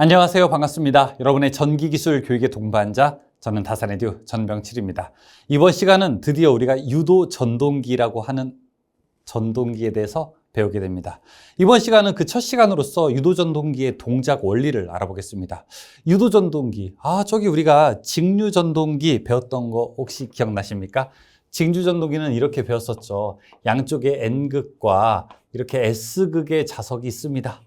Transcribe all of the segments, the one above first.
안녕하세요. 반갑습니다. 여러분의 전기기술 교육의 동반자, 저는 다산에듀 전병칠입니다. 이번 시간은 드디어 우리가 유도 전동기라고 하는 전동기에 대해서 배우게 됩니다. 이번 시간은 그 첫 시간으로서 유도 전동기의 동작 원리를 알아보겠습니다. 유도 전동기. 아, 저기 우리가 직류 전동기 배웠던 거 혹시 기억나십니까? 직류 전동기는 이렇게 배웠었죠. 양쪽에 N극과 이렇게 S극의 자석이 있습니다.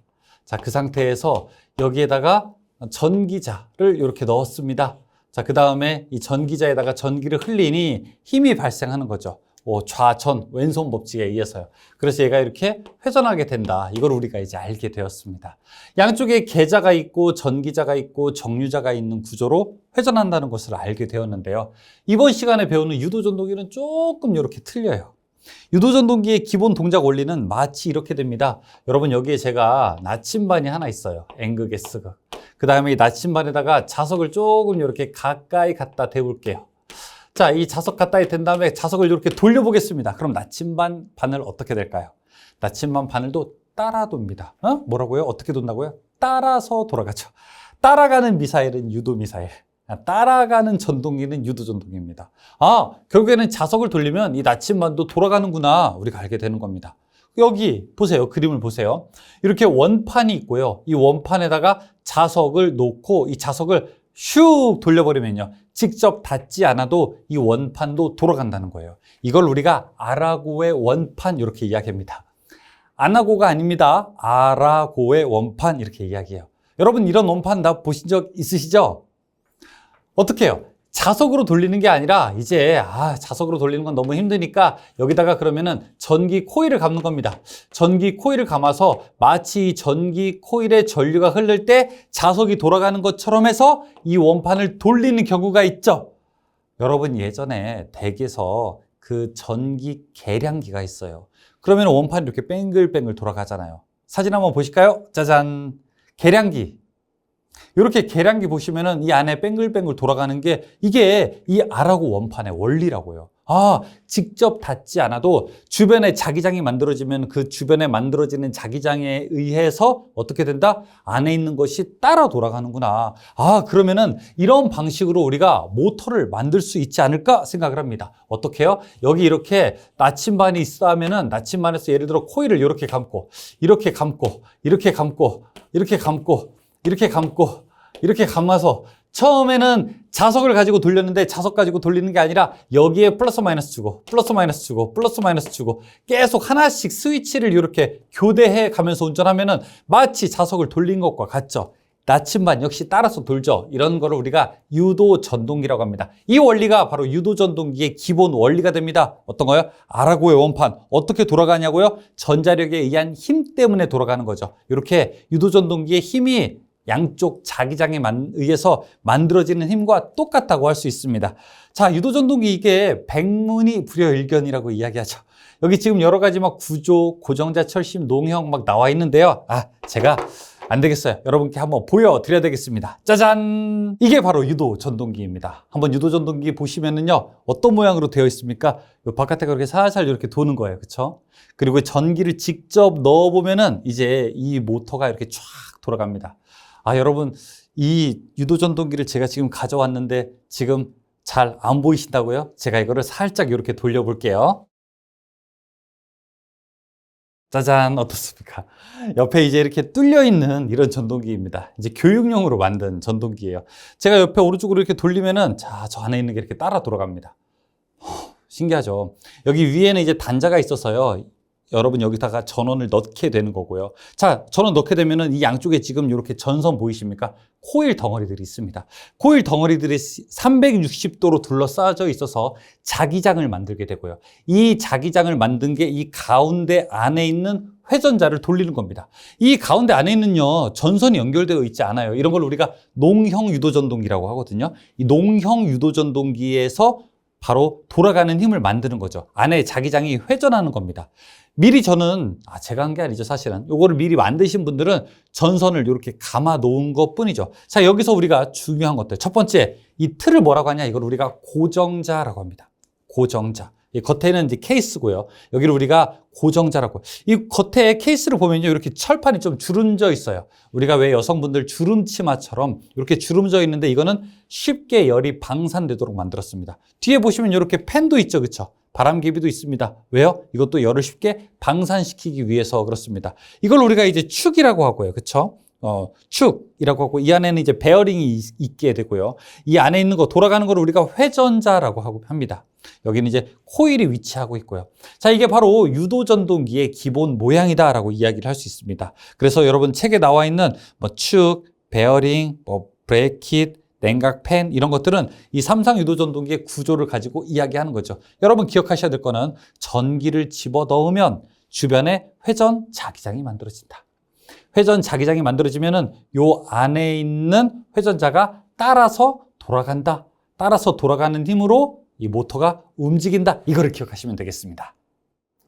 자, 그 상태에서 여기에다가 전기자를 이렇게 넣었습니다. 자, 그 다음에 이 전기자에다가 전기를 흘리니 힘이 발생하는 거죠. 오, 좌전, 왼손 법칙에 의해서요. 그래서 얘가 이렇게 회전하게 된다. 이걸 우리가 이제 알게 되었습니다. 양쪽에 계자가 있고 전기자가 있고 정류자가 있는 구조로 회전한다는 것을 알게 되었는데요. 이번 시간에 배우는 유도전동기는 조금 이렇게 틀려요. 유도전동기의 기본 동작 원리는 마치 이렇게 됩니다. 여러분 여기에 제가 나침반이 하나 있어요. N극, S극. 그 다음에 이 나침반에다가 자석을 조금 이렇게 가까이 갖다 대볼게요. 자, 이 자석 가까이 댄 다음에 자석을 이렇게 돌려보겠습니다. 그럼 나침반 바늘 어떻게 될까요? 나침반 바늘도 따라 돕니다. 어? 뭐라고요? 어떻게 돈다고요? 따라서 돌아가죠. 따라가는 미사일은 유도 미사일. 따라가는 전동기는 유도 전동기입니다. 아, 결국에는 자석을 돌리면 이 나침반도 돌아가는구나. 우리가 알게 되는 겁니다. 여기 보세요. 그림을 보세요. 이렇게 원판이 있고요. 이 원판에다가 자석을 놓고 이 자석을 슉 돌려버리면요. 직접 닿지 않아도 이 원판도 돌아간다는 거예요. 이걸 우리가 아라고의 원판 이렇게 이야기합니다. 아나고가 아닙니다. 아라고의 원판 이렇게 이야기해요. 여러분 이런 원판 다 보신 적 있으시죠? 어떻게 해요? 자석으로 돌리는 게 아니라 이제 아, 자석으로 돌리는 건 너무 힘드니까 여기다가 그러면은 전기 코일을 감는 겁니다. 전기 코일을 감아서 마치 전기 코일의 전류가 흐를 때 자석이 돌아가는 것처럼 해서 이 원판을 돌리는 경우가 있죠. 여러분 예전에 댁에서 그 전기 계량기가 있어요. 그러면 원판이 이렇게 뱅글뱅글 돌아가잖아요. 사진 한번 보실까요? 짜잔. 계량기. 이렇게 계량기 보시면은 이 안에 뱅글뱅글 돌아가는 게 이게 이 아라고 원판의 원리라고요. 아, 직접 닿지 않아도 주변에 자기장이 만들어지면 그 주변에 만들어지는 자기장에 의해서 어떻게 된다? 안에 있는 것이 따라 돌아가는구나. 아, 그러면은 이런 방식으로 우리가 모터를 만들 수 있지 않을까 생각을 합니다. 어떻게요? 여기 이렇게 나침반이 있어 하면은 나침반에서 예를 들어 코일을 이렇게 감고, 이렇게 감고, 이렇게 감고, 이렇게 감고, 이렇게 감고 이렇게 감아서 처음에는 자석을 가지고 돌렸는데 자석 가지고 돌리는 게 아니라 여기에 플러스 마이너스 주고 플러스 마이너스 주고 플러스 마이너스 주고 계속 하나씩 스위치를 이렇게 교대해 가면서 운전하면은 마치 자석을 돌린 것과 같죠. 나침반 역시 따라서 돌죠. 이런 거를 우리가 유도 전동기라고 합니다. 이 원리가 바로 유도 전동기의 기본 원리가 됩니다. 어떤 거요? 아라고의 원판. 어떻게 돌아가냐고요? 전자력에 의한 힘 때문에 돌아가는 거죠. 이렇게 유도 전동기의 힘이 양쪽 자기장에 만, 의해서 만들어지는 힘과 똑같다고 할 수 있습니다. 자, 유도전동기 이게 백문이 불여일견이라고 이야기하죠. 여기 지금 여러 가지 막 구조, 고정자, 철심, 농형 막 나와 있는데요. 아, 제가 안 되겠어요. 여러분께 한번 보여드려야 되겠습니다. 짜잔! 이게 바로 유도 전동기입니다. 한번 유도 전동기 보시면은요, 어떤 모양으로 되어 있습니까? 요 바깥에 그렇게 살살 이렇게 도는 거예요. 그쵸? 그리고 전기를 직접 넣어보면은 이제 이 모터가 이렇게 쫙 돌아갑니다. 아, 여러분, 이 유도 전동기를 제가 지금 가져왔는데 지금 잘 안 보이신다고요? 제가 이거를 살짝 이렇게 돌려볼게요. 짜잔, 어떻습니까? 옆에 이제 이렇게 뚫려 있는 이런 전동기입니다. 이제 교육용으로 만든 전동기예요. 제가 옆에 오른쪽으로 이렇게 돌리면은 자, 저 안에 있는 게 이렇게 따라 돌아갑니다. 허, 신기하죠? 여기 위에는 이제 단자가 있어서요. 여러분 여기다가 전원을 넣게 되는 거고요. 자, 전원 넣게 되면은 이 양쪽에 지금 이렇게 전선 보이십니까? 코일 덩어리들이 있습니다. 코일 덩어리들이 360도로 둘러싸여 있어서 자기장을 만들게 되고요. 이 자기장을 만든 게 이 가운데 안에 있는 회전자를 돌리는 겁니다. 이 가운데 안에 있는요, 전선이 연결되어 있지 않아요. 이런 걸 우리가 농형 유도전동기라고 하거든요. 이 농형 유도전동기에서 바로 돌아가는 힘을 만드는 거죠. 안에 자기장이 회전하는 겁니다. 미리 저는 아 제가 한 게 아니죠 사실은. 요거를 미리 만드신 분들은 전선을 이렇게 감아 놓은 것 뿐이죠. 자 여기서 우리가 중요한 것들. 첫 번째 이 틀을 뭐라고 하냐? 이걸 우리가 고정자라고 합니다. 고정자. 이 겉에는 이제 케이스고요. 여기를 우리가 고정자라고. 이 겉에 케이스를 보면요. 이렇게 철판이 좀 주름져 있어요. 우리가 왜 여성분들 주름 치마처럼 이렇게 주름져 있는데 이거는 쉽게 열이 방산되도록 만들었습니다. 뒤에 보시면 이렇게 팬도 있죠. 그쵸? 바람개비도 있습니다. 왜요? 이것도 열을 쉽게 방산시키기 위해서 그렇습니다. 이걸 우리가 이제 축이라고 하고요. 그쵸? 어, 축이라고 하고 이 안에는 이제 베어링이 있- 있게 되고요. 이 안에 있는 거 돌아가는 걸 우리가 회전자라고 하고 합니다. 여기는 이제 코일이 위치하고 있고요. 자, 이게 바로 유도 전동기의 기본 모양이다라고 이야기를 할 수 있습니다. 그래서 여러분 책에 나와 있는 뭐 축, 베어링, 뭐 브레이킷, 냉각 팬 이런 것들은 이 삼상 유도 전동기의 구조를 가지고 이야기하는 거죠. 여러분 기억하셔야 될 거는 전기를 집어 넣으면 주변에 회전 자기장이 만들어진다. 회전 자기장이 만들어지면은 요 안에 있는 회전자가 따라서 돌아간다. 따라서 돌아가는 힘으로 이 모터가 움직인다. 이거를 기억하시면 되겠습니다.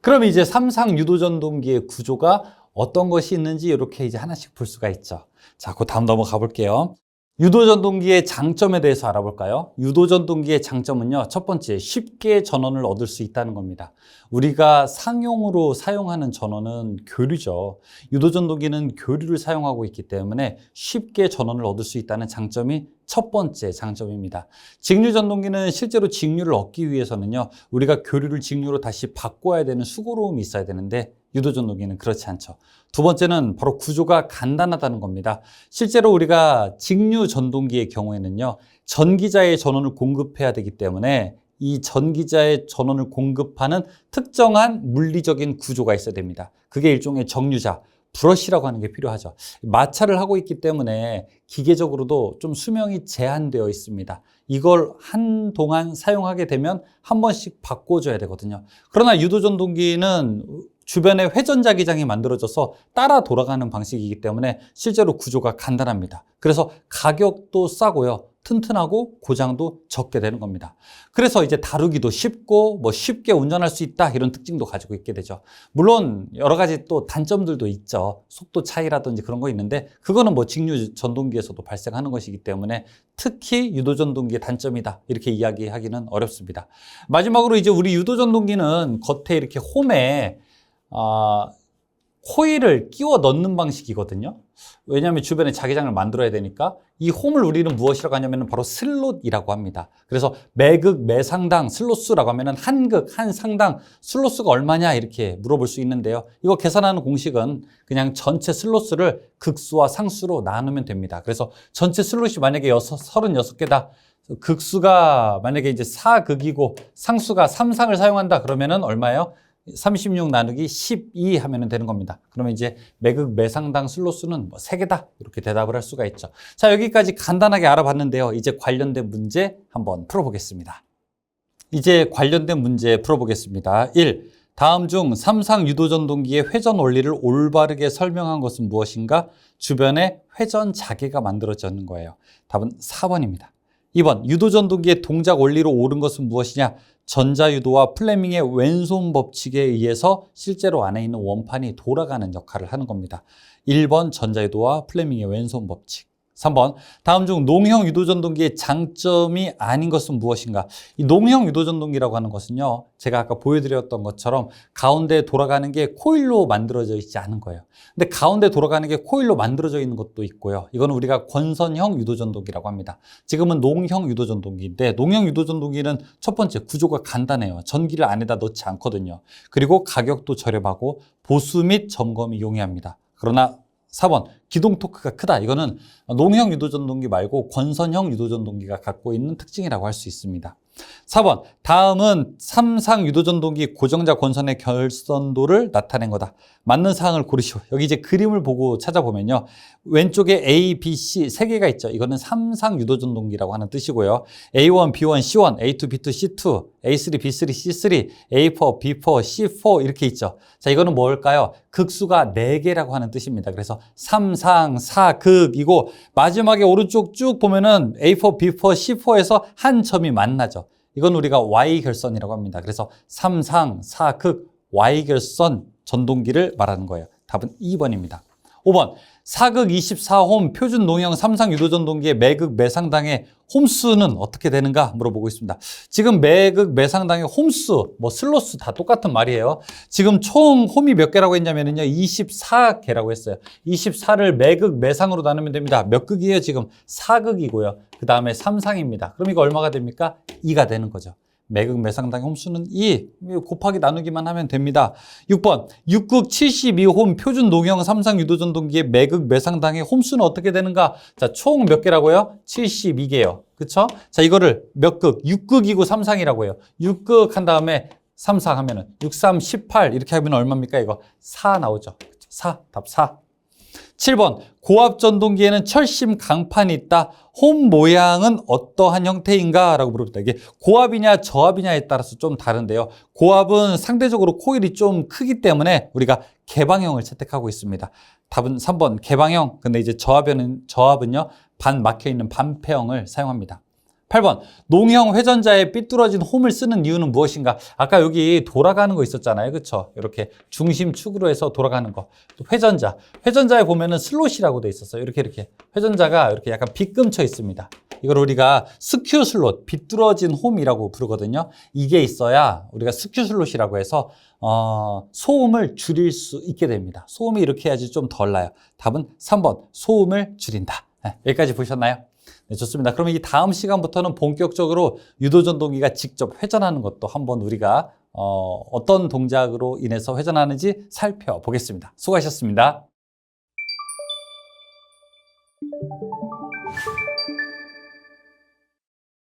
그럼 이제 삼상 유도전동기의 구조가 어떤 것이 있는지 이렇게 이제 하나씩 볼 수가 있죠. 자, 그 다음 넘어가 볼게요. 유도전동기의 장점에 대해서 알아볼까요? 유도전동기의 장점은요, 첫 번째, 쉽게 전원을 얻을 수 있다는 겁니다. 우리가 상용으로 사용하는 전원은 교류죠. 유도전동기는 교류를 사용하고 있기 때문에 쉽게 전원을 얻을 수 있다는 장점이 첫 번째 장점입니다. 직류 전동기는 실제로 직류를 얻기 위해서는요, 우리가 교류를 직류로 다시 바꿔야 되는 수고로움이 있어야 되는데, 유도전동기는 그렇지 않죠. 두 번째는 바로 구조가 간단하다는 겁니다. 실제로 우리가 직류 전동기의 경우에는요, 전기자의 전원을 공급해야 되기 때문에 이 전기자의 전원을 공급하는 특정한 물리적인 구조가 있어야 됩니다. 그게 일종의 정류자, 브러쉬라고 하는 게 필요하죠. 마찰을 하고 있기 때문에 기계적으로도 좀 수명이 제한되어 있습니다. 이걸 한동안 사용하게 되면 한 번씩 바꿔줘야 되거든요. 그러나 유도전동기는 주변에 회전자기장이 만들어져서 따라 돌아가는 방식이기 때문에 실제로 구조가 간단합니다. 그래서 가격도 싸고요. 튼튼하고 고장도 적게 되는 겁니다. 그래서 이제 다루기도 쉽고 뭐 쉽게 운전할 수 있다 이런 특징도 가지고 있게 되죠. 물론 여러 가지 또 단점들도 있죠. 속도 차이라든지 그런 거 있는데 그거는 뭐 직류 전동기에서도 발생하는 것이기 때문에 특히 유도 전동기의 단점이다 이렇게 이야기하기는 어렵습니다. 마지막으로 이제 우리 유도 전동기는 겉에 이렇게 홈에 아, 코일을 끼워 넣는 방식이거든요. 왜냐하면 주변에 자기장을 만들어야 되니까 이 홈을 우리는 무엇이라고 하냐면 바로 슬롯이라고 합니다. 그래서 매극 매상당 슬롯수라고 하면은 한극 한 상당 슬롯수가 얼마냐 이렇게 물어볼 수 있는데요. 이거 계산하는 공식은 그냥 전체 슬롯수를 극수와 상수로 나누면 됩니다. 그래서 전체 슬롯이 만약에 여섯, 36개다. 극수가 만약에 이제 4극이고 상수가 3상을 사용한다 그러면은 얼마예요? 36 나누기 12 하면 되는 겁니다. 그러면 이제 매극 매상당 슬롯수는 뭐 3개다. 이렇게 대답을 할 수가 있죠. 자, 여기까지 간단하게 알아봤는데요. 이제 관련된 문제 한번 풀어보겠습니다. 이제 관련된 문제 풀어보겠습니다. 1. 다음 중 삼상 유도전동기의 회전 원리를 올바르게 설명한 것은 무엇인가? 주변에 회전 자개가 만들어지는 거예요. 답은 4번입니다. 2번 유도전동기의 동작 원리로 옳은 것은 무엇이냐? 전자유도와 플레밍의 왼손 법칙에 의해서 실제로 안에 있는 원판이 돌아가는 역할을 하는 겁니다. 1번 전자유도와 플레밍의 왼손 법칙. 3번 다음 중 농형 유도전동기의 장점이 아닌 것은 무엇인가? 이 농형 유도전동기라고 하는 것은요. 제가 아까 보여드렸던 것처럼 가운데 돌아가는 게 코일로 만들어져 있지 않은 거예요. 근데 가운데 돌아가는 게 코일로 만들어져 있는 것도 있고요. 이거는 우리가 권선형 유도전동기라고 합니다. 지금은 농형 유도전동기인데 농형 유도전동기는 첫 번째 구조가 간단해요. 전기를 안에다 넣지 않거든요. 그리고 가격도 저렴하고 보수 및 점검이 용이합니다. 그러나 4번 기동 토크가 크다. 이거는 농형 유도전동기 말고 권선형 유도전동기가 갖고 있는 특징이라고 할 수 있습니다. 4번 다음은 삼상 유도전동기 고정자 권선의 결선도를 나타낸 거다. 맞는 사항을 고르시오. 여기 이제 그림을 보고 찾아보면요. 왼쪽에 A, B, C 세 개가 있죠. 이거는 삼상 유도전동기라고 하는 뜻이고요. A1, B1, C1, A2, B2, C2, A3, B3, C3, A4, B4, C4 이렇게 있죠. 자, 이거는 뭘까요? 극수가 4개라고 하는 뜻입니다. 그래서 삼상, 사극이고 마지막에 오른쪽 쭉 보면은 A4, B4, C4에서 한 점이 만나죠. 이건 우리가 Y 결선이라고 합니다. 그래서 삼상, 사극, Y 결선 전동기를 말하는 거예요. 답은 2번입니다. 5번 사극 24홈 표준 농형 삼상 유도전 동기의 매극 매상당의 홈수는 어떻게 되는가 물어보고 있습니다. 지금 매극 매상당의 홈수, 뭐 슬로스 다 똑같은 말이에요. 지금 총 홈이 몇 개라고 했냐면요. 24개라고 했어요. 24를 매극 매상으로 나누면 됩니다. 몇 극이에요? 지금 4극이고요. 그 다음에 삼상입니다. 그럼 이거 얼마가 됩니까? 2가 되는 거죠. 매극 매상당의 홈수는 2 곱하기 나누기만 하면 됩니다. 6번 6극 72홈 표준 농형 삼상 유도전동기의 매극 매상당의 홈수는 어떻게 되는가? 자, 총 몇 개라고요? 72개요. 그쵸? 자, 이거를 몇 극? 6극이고 삼상이라고 해요. 6극 한 다음에 삼상 하면은 6, 3, 18 이렇게 하면 얼마입니까? 이거 4 나오죠. 4, 답 4. 7번 고압 전동기에는 철심 강판이 있다. 홈 모양은 어떠한 형태인가? 라고 물어봅니다. 이게 고압이냐 저압이냐에 따라서 좀 다른데요. 고압은 상대적으로 코일이 좀 크기 때문에 우리가 개방형을 채택하고 있습니다. 답은 3번 개방형. 근데 이제 저압은, 저압은요. 반 막혀 있는 반폐형을 사용합니다. 8번 농형 회전자에 삐뚤어진 홈을 쓰는 이유는 무엇인가? 아까 여기 돌아가는 거 있었잖아요. 그렇죠? 이렇게 중심축으로 해서 돌아가는 거. 또 회전자. 회전자에 보면은 슬롯이라고 돼 있었어요. 이렇게 이렇게. 회전자가 이렇게 약간 빗금쳐 있습니다. 이걸 우리가 스큐 슬롯, 비뚤어진 홈이라고 부르거든요. 이게 있어야 우리가 스큐 슬롯이라고 해서 어, 소음을 줄일 수 있게 됩니다. 소음이 이렇게 해야지 좀 덜 나요. 답은 3번 소음을 줄인다. 네, 여기까지 보셨나요? 네, 좋습니다. 그러면 이 다음 시간부터는 본격적으로 유도전동기가 직접 회전하는 것도 한번 우리가 어, 어떤 동작으로 인해서 회전하는지 살펴보겠습니다. 수고하셨습니다.